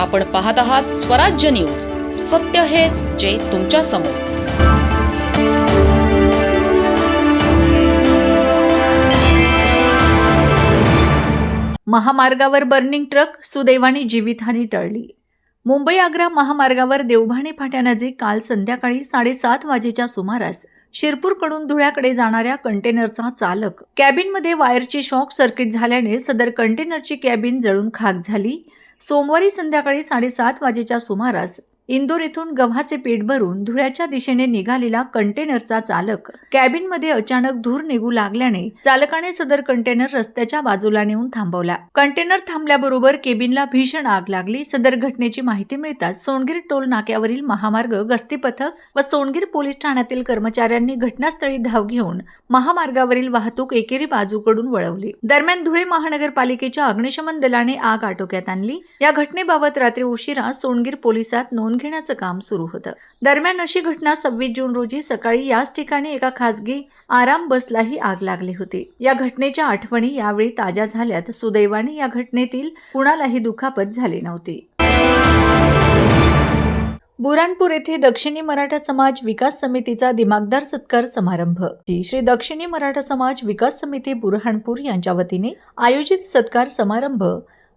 आपण पाहत आहात स्वराज्य न्यूज. सत्य हेच जे तुमच्यासमोर. महामार्गावर बर्निंग ट्रक सुदैवाने जीवितहानी टळली. मुंबई आग्रा महामार्गावर देवभाणे फाट्यानजीक काल संध्याकाळी साडेसात वाजेच्या सुमारास शिरपूरकडून धुळ्याकडे जाणाऱ्या कंटेनरचा चालक कॅबिनमध्ये वायरची शॉक सर्किट झाल्याने सदर कंटेनरची कॅबिन जळून खाक झाली. सोमवारी संध्याकाळी साडेसात वाजेच्या सुमारास इंदोर येथून गव्हाचे पीठ भरून धुळ्याच्या दिशेने निघालेला कंटेनरचा चालक. कॅबिनमध्ये अचानक धूर निघू लागल्याने चालकाने सदर कंटेनर रस्त्याच्या बाजूला नेऊन थांबवला. कंटेनर थांबल्याबरोबर केबिनला भीषण आग लागली. सदर घटनेची माहिती मिळताच सोनगीर टोल नाक्यावरील महामार्ग गस्ती पथक व सोनगीर पोलीस ठाण्यातील कर्मचाऱ्यांनी घटनास्थळी धाव घेऊन महामार्गावरील वाहतूक एकेरी बाजूकडून वळवली. दरम्यान धुळे महानगरपालिकेच्या अग्निशमन दलाने आग आटोक्यात आणली. या घटनेबाबत रात्री उशिरा सोनगीर पोलिसात नोंद घेण्याचं काम सुरू होतं. दरम्यान अशी घटना सव्वीस जून रोजी सकाळी याच ठिकाणी एका खासगी आराम बसलाही आग लागली होती. या घटनेच्या आठवणी यावेळी ताज्या झाल्यात. सुदैवाने या घटनेतील कुणालाही दुखापत झाली नव्हती. बुराणपूर येथे दक्षिणी मराठा समाज विकास समितीचा दिमागदार सत्कार समारंभ. श्री दक्षिणी मराठा समाज विकास समिती बुरहाणपूर यांच्या वतीने आयोजित सत्कार समारंभ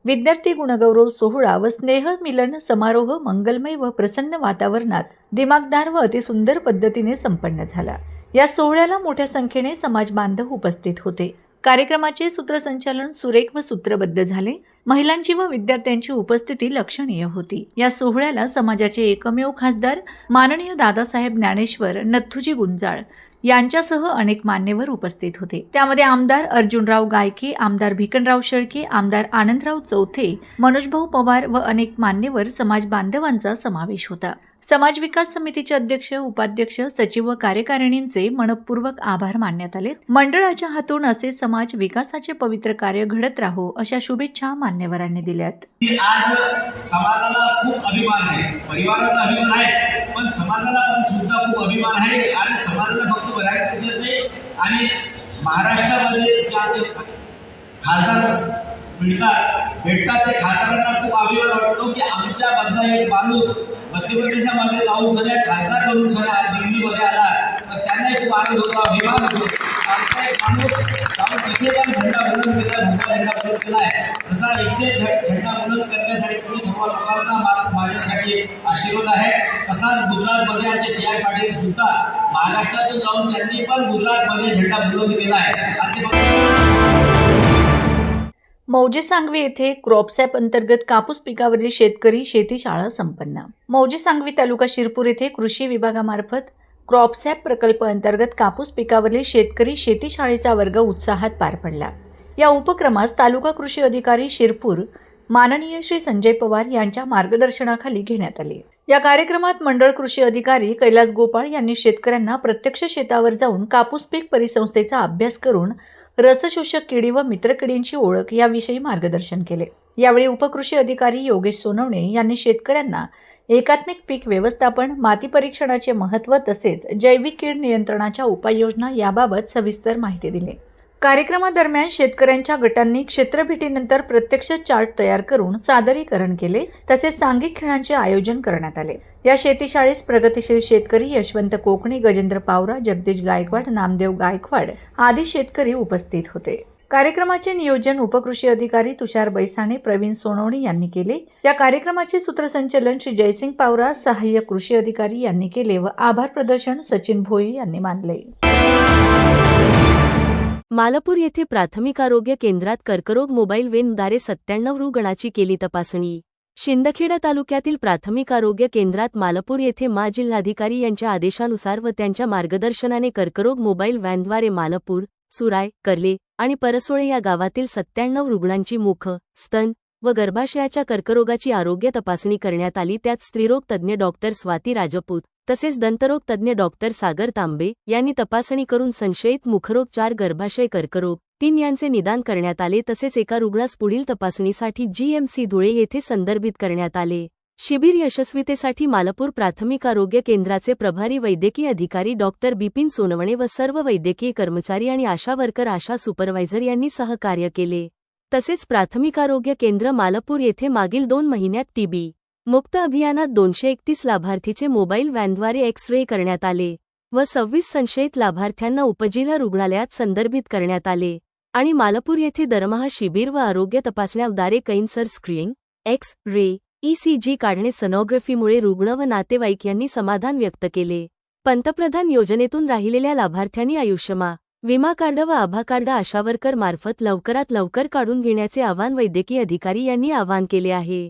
विद्यार्थी गुणगौरव सोहळा व स्नेह मिलन समारोह मंगलमय व प्रसन्न वातावरणात दिमागदार व अतिसुंदर पद्धतीने संपन्न झाला. या सोहळ्याला मोठ्या संख्येने समाज बांधव उपस्थित होते. कार्यक्रमाचे सूत्रसंचालन सुरेख व सूत्रबद्ध झाले. महिलांची व विद्यार्थ्यांची उपस्थिती लक्षणीय होती. या सोहळ्याला समाजाचे एकमेव खासदार माननीय दादासाहेब ज्ञानेश्वर नथुजी गुंजाळ यांच्यासह अनेक मान्यवर उपस्थित होते. त्यामध्ये आमदार अर्जुनराव गायके आमदार भिकनराव शेळके आमदार आनंदराव चौथे मनोजभाऊ पवार व अनेक मान्यवर समाज बांधवांचा समावेश होता. समाज विकास समितीचे अध्यक्ष उपाध्यक्ष सचिव व कार्यकारिणींचे मनपूर्वक आभार मानण्यात आले मंडळाच्या हातून असे समाज विकासाचे पवित्र कार्य घडत राहो अशा शुभेच्छा मान्यवरांनी दिल्यात. आज समाजाला खूप अभिमान आहे. परिवाराला अभिमान आहे पण समाजाला पण सुद्धा खूप अभिमान आहे. आणि समाजाला फक्त बऱ्यापैकीच नाही आणि महाराष्ट्रामध्ये ज्या जे खासदार मिळतात भेटतात ते खासदारांना खूप अभिमान वाटतो की आमच्या मधला एक माणूस मध्य प्रदेशामध्ये जाऊन सगळ्या खासदार करून सगळ्या दिल्लीमध्ये आला तर त्यांनाही खूप आनंद होतो अभिमान होतो. आमचा एक माणूस जाऊन तिथे पण झेंडा बुलंद केला भगवा झेंडा बुलंद केला आहे तसा एकशे झ- झेंडा बुलंद करण्यासाठी तुम्ही सर्व लोकांचा माझ्यासाठी आशीर्वाद आहे. तसाच गुजरातमध्ये आमचे सी आर पाटील सुद्धा महाराष्ट्रातून जाऊन त्यांनी पण गुजरातमध्ये झेंडा बुलंद केला आहे आणि मौजे सांगवी येथे क्रॉपसॅप अंतर्गत कापूस पिकावरील शेतकरी शेती शाळा संपन्न. मौजे सांगवी तालुका शिरपूर येथे कृषी विभागामार्फत क्रॉपसॅप प्रकल्प अंतर्गत कापूस पिकावरील शेतकरी शेती शाळेचा वर्ग उत्साहात पार पडला. या उपक्रमास तालुका कृषी अधिकारी शिरपूर माननीय श्री संजय पवार यांच्या मार्गदर्शनाखाली घेण्यात आले. या कार्यक्रमात मंडळ कृषी अधिकारी कैलास गोपाळ यांनी शेतकऱ्यांना प्रत्यक्ष शेतावर जाऊन कापूस पीक परिसंस्थेचा अभ्यास करून रसशोषक किडी व मित्रकिडींची ओळख याविषयी मार्गदर्शन केले. यावेळी उपकृषी अधिकारी योगेश सोनवणे यांनी शेतकऱ्यांना एकात्मिक पीक व्यवस्थापन माती परीक्षणाचे महत्त्व तसेच जैविक कीड नियंत्रणाच्या उपाययोजना याबाबत सविस्तर माहिती दिली. कार्यक्रमादरम्यान शेतकऱ्यांच्या गटांनी क्षेत्रभेटीनंतर प्रत्यक्ष चार्ट तयार करून सादरीकरण केले तसेच सांघिक खेळांचे आयोजन करण्यात आले. या शेतीशाळेस प्रगतिशील शेतकरी यशवंत कोकणी गजेंद्र पावरा जगदीश गायकवाड नामदेव गायकवाड आदी शेतकरी उपस्थित होते. कार्यक्रमाचे नियोजन उपकृषी अधिकारी तुषार बैसाणे प्रवीण सोनवणे यांनी केले. या कार्यक्रमाचे सूत्रसंचलन श्री जयसिंग पावरा सहाय्यक कृषी अधिकारी यांनी केले व आभार प्रदर्शन सचिन भोई यांनी मानले. मालपूर येथे प्राथमिक आरोग्य केंद्रात कर्करोग मोबाईल वेनद्वारे सत्त्याण्णव रुग्णाची केली तपासणी. शिंदखेडा तालुक्यातील प्राथमिक आरोग्य केंद्रात मालपूर येथे मा जिल्हाधिकारी यांच्या आदेशानुसार व त्यांच्या मार्गदर्शनाने कर्करोग मोबाईल व्हॅनद्वारे मालपूर सुराय कर्ले आणि परसोळे या गावातील सत्त्याण्णव रुग्णांची मुख स्तन व गर्भाशयाच्या कर्करोगाची आरोग्य तपासणी करण्यात आली. त्यात स्त्रीरोग तज्ज्ञ डॉक्टर स्वाती राजपूत तसेच दंतरोग तज्ज्ञ डॉक्टर सागर तांबे यांनी तपासणी करून संशयित मुखरोग चार गर्भाशय कर्करोग तीन यांचे निदान करण्यात आले तसेच एका रुग्णास पुढील तपासणीसाठी जीएमसी धुळे येथे संदर्भित करण्यात आले. शिबिर यशस्वीतेसाठी मालपूर प्राथमिक आरोग्य केंद्राचे प्रभारी वैद्यकीय अधिकारी डॉक्टर बिपिन सोनवणे व सर्व वैद्यकीय कर्मचारी आणि आशा वर्कर आशा सुपरवायझर यांनी सहकार्य केले. तसेच प्राथमिक आरोग्य केंद्र मालपूर येथे मागील दोन महिन्यात टीबी मुक्त अभियानात दोनशे एकतीस लाभार्थीचे मोबाईल व्हॅनद्वारे एक्स रे करण्यात आले व सव्वीस संशयित लाभार्थ्यांना उपजिल्हा रुग्णालयात संदर्भित करण्यात आले आणि मालपूर येथे दरमहा शिबिर व आरोग्य तपासण्याद्वारे cancer screening X ray ECG काढणे सनोग्राफीमुळे रुग्ण व नातेवाईक यांनी समाधान व्यक्त केले. पंतप्रधान योजनेतून राहिलेल्या लाभार्थ्यांनी आयुष्यमा विमा कार्ड व आभा कार्ड आशावरकर मार्फत लवकरात लवकर काढून घेण्याचे आवाहन वैद्यकीय अधिकारी यांनी आवाहन केले आहे.